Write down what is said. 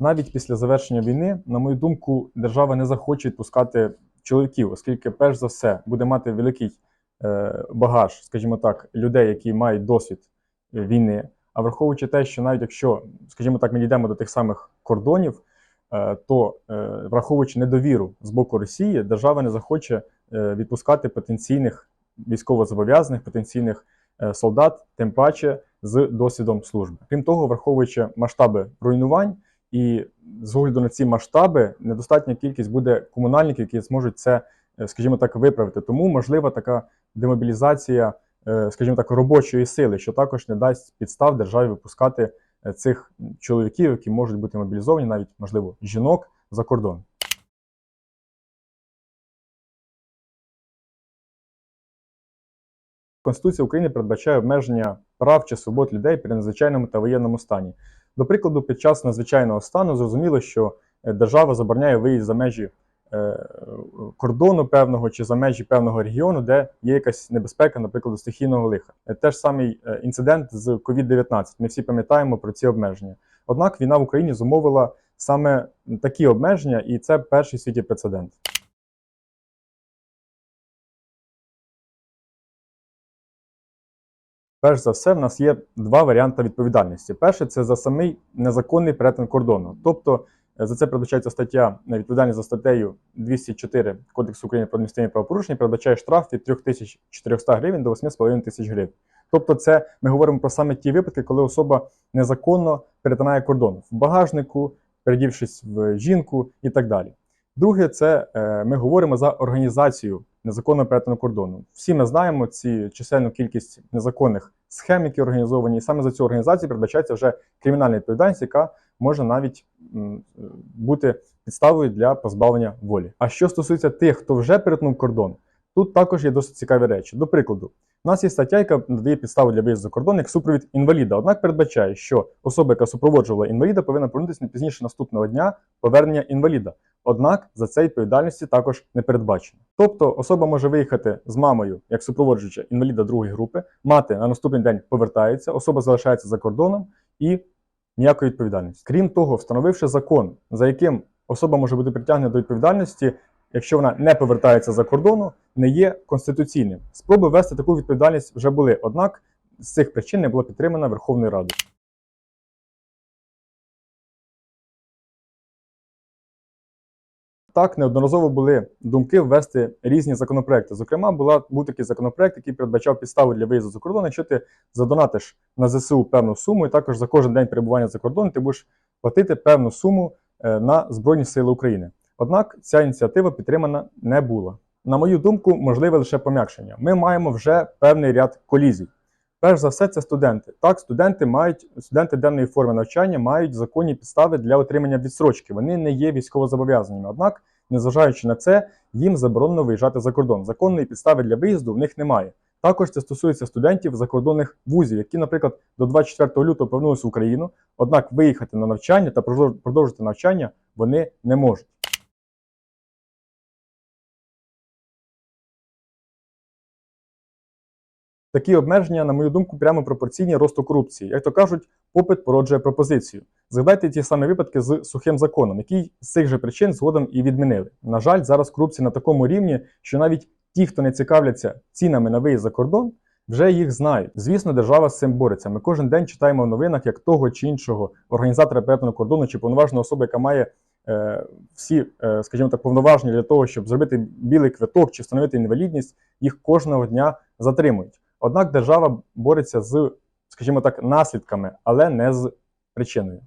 Навіть після завершення війни, на мою думку, держава не захоче відпускати чоловіків, оскільки, перш за все, буде мати великий е, багаж, скажімо так, людей, які мають досвід е, війни. А враховуючи те, що навіть якщо, скажімо так, ми дійдемо до тих самих кордонів, е, то враховуючи недовіру з боку Росії, держава не захоче відпускати потенційних військовозобов'язаних, потенційних солдат, тим паче з досвідом служби. Крім того, враховуючи масштаби руйнувань, і з огляду на ці масштаби недостатня кількість буде комунальників, які зможуть це, е, скажімо так, виправити. Тому можлива така демобілізація, е, скажімо так, робочої сили, що також не дасть підстав державі випускати е, цих чоловіків, які можуть бути мобілізовані, навіть можливо жінок за кордон. Конституція України передбачає обмеження прав чи свобод людей при надзвичайному та воєнному стані. До прикладу, під час надзвичайного стану зрозуміло, що е, держава забороняє виїзд за межі е, кордону певного чи за межі певного регіону, де є якась небезпека, наприклад, стихійного лиха. Е, Теж самий інцидент з COVID-19. Ми всі пам'ятаємо про ці обмеження. Однак війна в Україні зумовила саме такі обмеження, і це перший світі прецедент. Перш за все, в нас є два варіанти відповідальності. Перше це за самий незаконний перетин кордону. Тобто е, за це передбачається стаття е, відповідальність за статтею 204 Кодексу України про адміністративні правопорушення, передбачає штраф від 3400 гривень до 8,5 тисяч гривень. Тобто, це ми говоримо про саме ті випадки, коли особа незаконно перетинає кордон в багажнику, передівшись в жінку і так далі. Друге, це е, ми говоримо за організацію незаконного перетину кордону. Всі ми знаємо ці чисельну кількість незаконних схем, які організовані, і саме за цю організацію передбачається вже кримінальна відповідальність, яка може навіть бути підставою для позбавлення волі. А що стосується тих, хто вже перетнув кордон, тут також є досить цікаві речі. До прикладу, у нас є стаття, яка надає підставу для виїзду за кордон як супровід інваліда. Однак передбачає, що особа, яка супроводжувала інваліда, повинна повернутися не пізніше наступного дня повернення інваліда. Однак за це відповідальності також не передбачено. Тобто особа може виїхати з мамою як супроводжуюча інваліда другої групи, мати на наступний день повертається, особа залишається за кордоном і ніякої відповідальності. Крім того, встановивши закон, за яким особа може бути притягнена до відповідальності, якщо вона не повертається за кордону, не є конституційним. Спроби ввести таку відповідальність вже були, однак з цих причин не була підтримана Верховною Радою. Так, неодноразово були думки ввести різні законопроекти. Зокрема, була, був такий законопроект, який передбачав підставу для виїзду за кордон. Якщо ти задонатиш на ЗСУ певну суму, і також за кожен день перебування за кордоном ти будеш платити певну суму е, на Збройні Сили України. Однак ця ініціатива підтримана не була. На мою думку, можливе лише пом'якшення. Ми маємо вже певний ряд колізій. Перш за все, це студенти. Так, студенти мають студенти денної форми навчання мають законні підстави для отримання відсрочки. Вони не є військовозобов'язаними. Однак, незважаючи на це, їм заборонено виїжджати за кордон. Законної підстави для виїзду в них немає. Також це стосується студентів закордонних вузів, які, наприклад, до 24 лютого повернулися в Україну, однак виїхати на навчання та продовжити навчання вони не можуть. Такі обмеження, на мою думку, прямо пропорційні росту корупції. Як то кажуть, попит породжує пропозицію. Згадайте ті самі випадки з сухим законом, який з цих же причин згодом і відмінили. На жаль, зараз корупція на такому рівні, що навіть ті, хто не цікавляться цінами на виїзд за кордон, вже їх знають. Звісно, держава з цим бореться. Ми кожен день читаємо в новинах, як того чи іншого організатора перетину кордону чи повноважена особа, яка має е, всі, е, скажімо так, повноваження для того, щоб зробити білий квиток чи встановити інвалідність, їх кожного дня затримують. Однак держава бореться з, скажімо так, наслідками, але не з причиною.